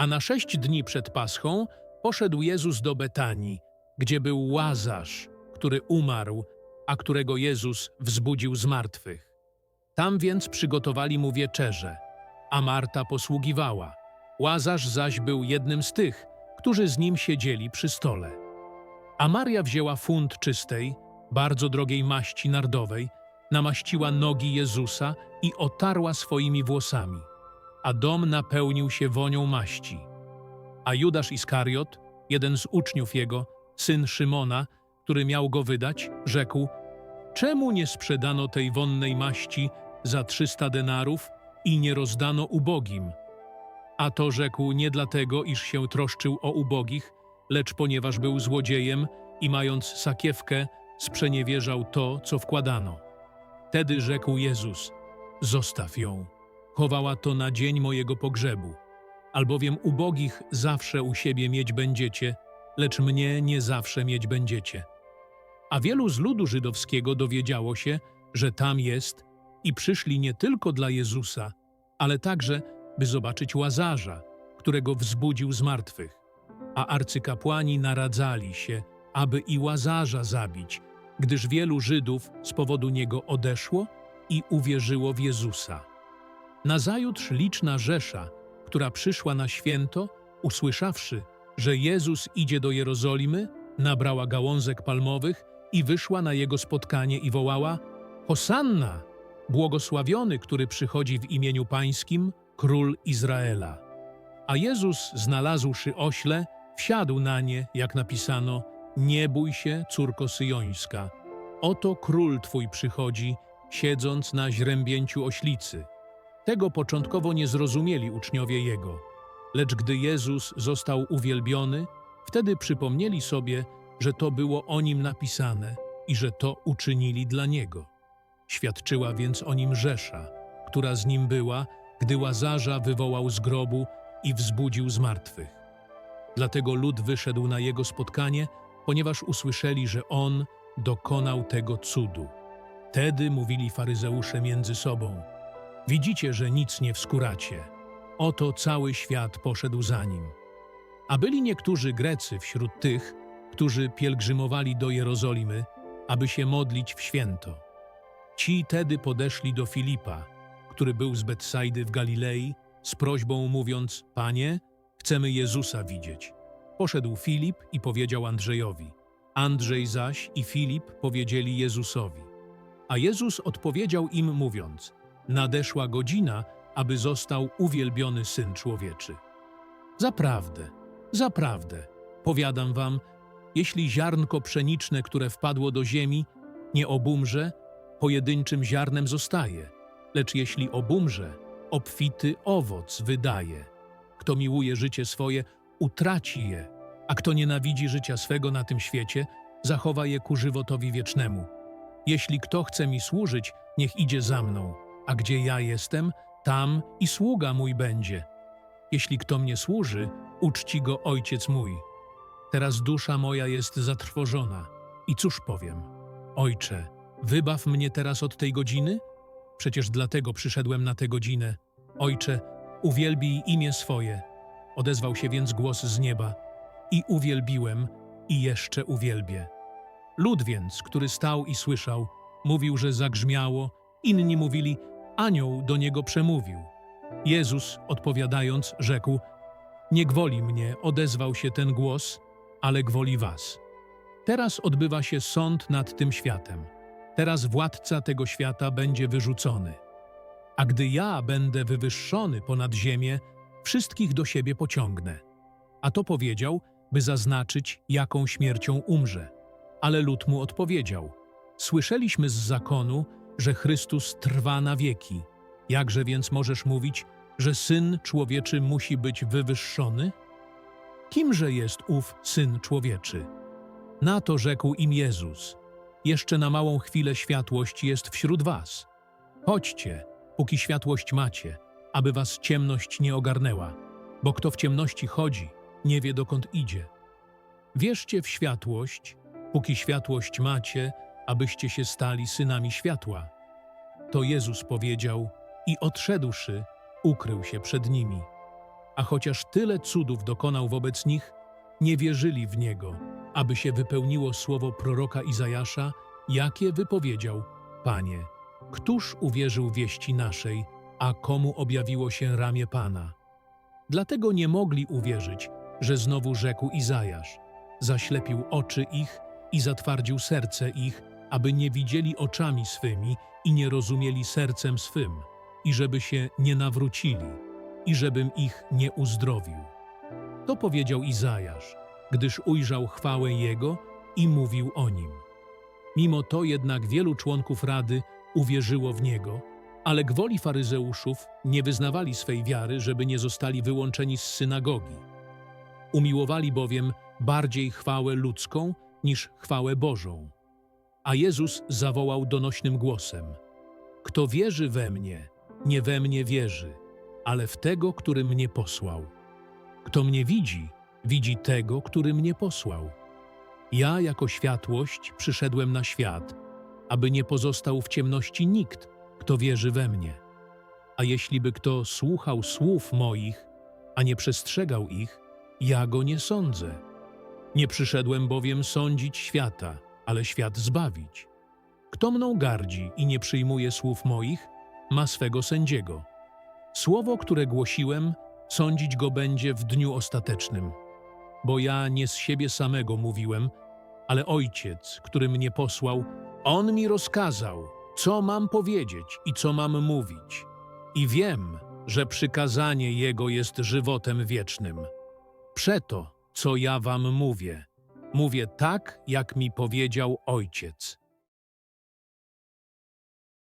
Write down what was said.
A na sześć dni przed Paschą poszedł Jezus do Betanii, gdzie był Łazarz, który umarł, a którego Jezus wzbudził z martwych. Tam więc przygotowali mu wieczerzę, a Marta posługiwała. Łazarz zaś był jednym z tych, którzy z nim siedzieli przy stole. A Maria wzięła funt czystej, bardzo drogiej maści nardowej, namaściła nogi Jezusa i otarła swoimi włosami, a dom napełnił się wonią maści. A Judasz Iskariot, jeden z uczniów jego, syn Szymona, który miał go wydać, rzekł: Czemu nie sprzedano tej wonnej maści za trzysta denarów i nie rozdano ubogim? A to rzekł nie dlatego, iż się troszczył o ubogich, lecz ponieważ był złodziejem i mając sakiewkę, sprzeniewierzał to, co wkładano. Wtedy rzekł Jezus: Zostaw ją. Chowała to na dzień mojego pogrzebu. Albowiem ubogich zawsze u siebie mieć będziecie, lecz mnie nie zawsze mieć będziecie. A wielu z ludu żydowskiego dowiedziało się, że tam jest i przyszli nie tylko dla Jezusa, ale także, by zobaczyć Łazarza, którego wzbudził z martwych. A arcykapłani naradzali się, aby i Łazarza zabić, gdyż wielu Żydów z powodu niego odeszło i uwierzyło w Jezusa. Nazajutrz liczna rzesza, która przyszła na święto, usłyszawszy, że Jezus idzie do Jerozolimy, nabrała gałązek palmowych i wyszła na jego spotkanie i wołała: Hosanna! Błogosławiony, który przychodzi w imieniu Pańskim, król Izraela. A Jezus, znalazłszy ośle, wsiadł na nie, jak napisano: Nie bój się, córko syjońska. Oto król twój przychodzi, siedząc na źrębięciu oślicy. Tego początkowo nie zrozumieli uczniowie Jego. Lecz gdy Jezus został uwielbiony, wtedy przypomnieli sobie, że to było o Nim napisane i że to uczynili dla Niego. Świadczyła więc o Nim Rzesza, która z Nim była, gdy Łazarza wywołał z grobu i wzbudził z martwych. Dlatego lud wyszedł na Jego spotkanie, ponieważ usłyszeli, że On dokonał tego cudu. Wtedy mówili faryzeusze między sobą – Widzicie, że nic nie wskuracie. Oto cały świat poszedł za nim. A byli niektórzy Grecy wśród tych, którzy pielgrzymowali do Jerozolimy, aby się modlić w święto. Ci tedy podeszli do Filipa, który był z Betsajdy w Galilei, z prośbą mówiąc: Panie, chcemy Jezusa widzieć. Poszedł Filip i powiedział Andrzejowi. Andrzej zaś i Filip powiedzieli Jezusowi. A Jezus odpowiedział im, mówiąc: Nadeszła godzina, aby został uwielbiony syn człowieczy. Zaprawdę, zaprawdę, powiadam wam, jeśli ziarnko pszeniczne, które wpadło do ziemi, nie obumrze, pojedynczym ziarnem zostaje, lecz jeśli obumrze, obfity owoc wydaje. Kto miłuje życie swoje, utraci je, a kto nienawidzi życia swego na tym świecie, zachowa je ku żywotowi wiecznemu. Jeśli kto chce mi służyć, niech idzie za mną, a gdzie ja jestem, tam i sługa mój będzie. Jeśli kto mnie służy, uczci go ojciec mój. Teraz dusza moja jest zatrwożona. I cóż powiem? Ojcze, wybaw mnie teraz od tej godziny? Przecież dlatego przyszedłem na tę godzinę. Ojcze, uwielbij imię swoje. Odezwał się więc głos z nieba. I uwielbiłem, i jeszcze uwielbię. Lud więc, który stał i słyszał, mówił, że zagrzmiało, inni mówili, anioł do niego przemówił. Jezus, odpowiadając, rzekł, nie gwoli mnie, odezwał się ten głos, ale gwoli was. Teraz odbywa się sąd nad tym światem. Teraz władca tego świata będzie wyrzucony. A gdy ja będę wywyższony ponad ziemię, wszystkich do siebie pociągnę. A to powiedział, by zaznaczyć, jaką śmiercią umrze. Ale lud mu odpowiedział: Słyszeliśmy z zakonu, że Chrystus trwa na wieki. Jakże więc możesz mówić, że syn człowieczy musi być wywyższony? Kimże jest ów syn człowieczy? Na to rzekł im Jezus: Jeszcze na małą chwilę światłość jest wśród was. Chodźcie, póki światłość macie, aby was ciemność nie ogarnęła, bo kto w ciemności chodzi, nie wie dokąd idzie. Wierzcie w światłość, póki światłość macie, abyście się stali synami światła. To Jezus powiedział i odszedłszy, ukrył się przed nimi. a chociaż tyle cudów dokonał wobec nich, nie wierzyli w Niego, aby się wypełniło słowo proroka Izajasza, jakie wypowiedział, Panie, któż uwierzył wieści naszej, a komu objawiło się ramię Pana? Dlatego nie mogli uwierzyć, że znowu rzekł Izajasz. Zaślepił oczy ich i zatwardził serce ich, aby nie widzieli oczami swymi i nie rozumieli sercem swym, i żeby się nie nawrócili, i żebym ich nie uzdrowił. To powiedział Izajasz, gdyż ujrzał chwałę Jego i mówił o Nim. Mimo to jednak wielu członków Rady uwierzyło w Niego, ale gwoli faryzeuszów nie wyznawali swej wiary, żeby nie zostali wyłączeni z synagogi. Umiłowali bowiem bardziej chwałę ludzką niż chwałę Bożą. A Jezus zawołał donośnym głosem: Kto wierzy we mnie, nie we mnie wierzy, ale w tego, który mnie posłał. Kto mnie widzi, widzi tego, który mnie posłał. Ja, jako światłość, przyszedłem na świat, aby nie pozostał w ciemności nikt, kto wierzy we mnie. A jeśli by kto słuchał słów moich, a nie przestrzegał ich, ja go nie sądzę. Nie przyszedłem bowiem sądzić świata, ale świat zbawić. Kto mną gardzi i nie przyjmuje słów moich, ma swego sędziego. Słowo, które głosiłem, sądzić go będzie w dniu ostatecznym. Bo ja nie z siebie samego mówiłem, ale Ojciec, który mnie posłał, On mi rozkazał, co mam powiedzieć i co mam mówić. I wiem, że przykazanie Jego jest żywotem wiecznym. Przeto, co ja wam mówię, mówię tak, jak mi powiedział Ojciec.